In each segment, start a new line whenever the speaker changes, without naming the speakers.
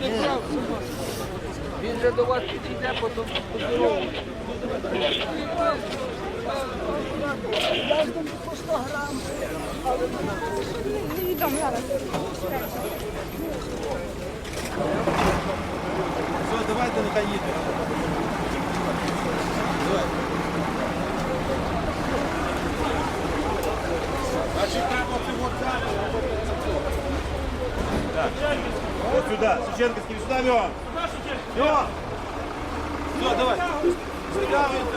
не. Він же до вас підійде, потім поздорову.
Все, давайте нехай їде. Сюда, Шевченковский, сюда, Леон. Леон! Все, давай. Стягивайте.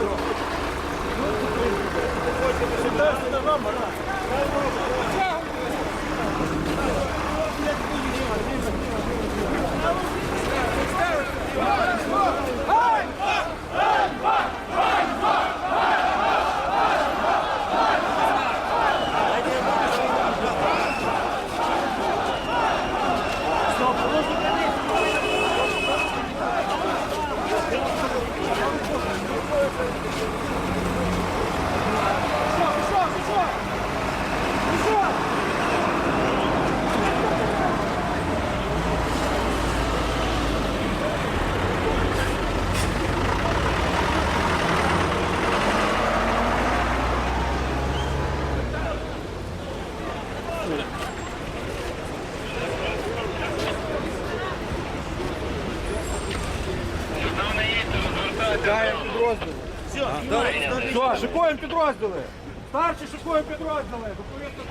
Сюда, сюда, вам, Все, шикуємо підрозділи. Старші шикуємо підрозділи. Доповідно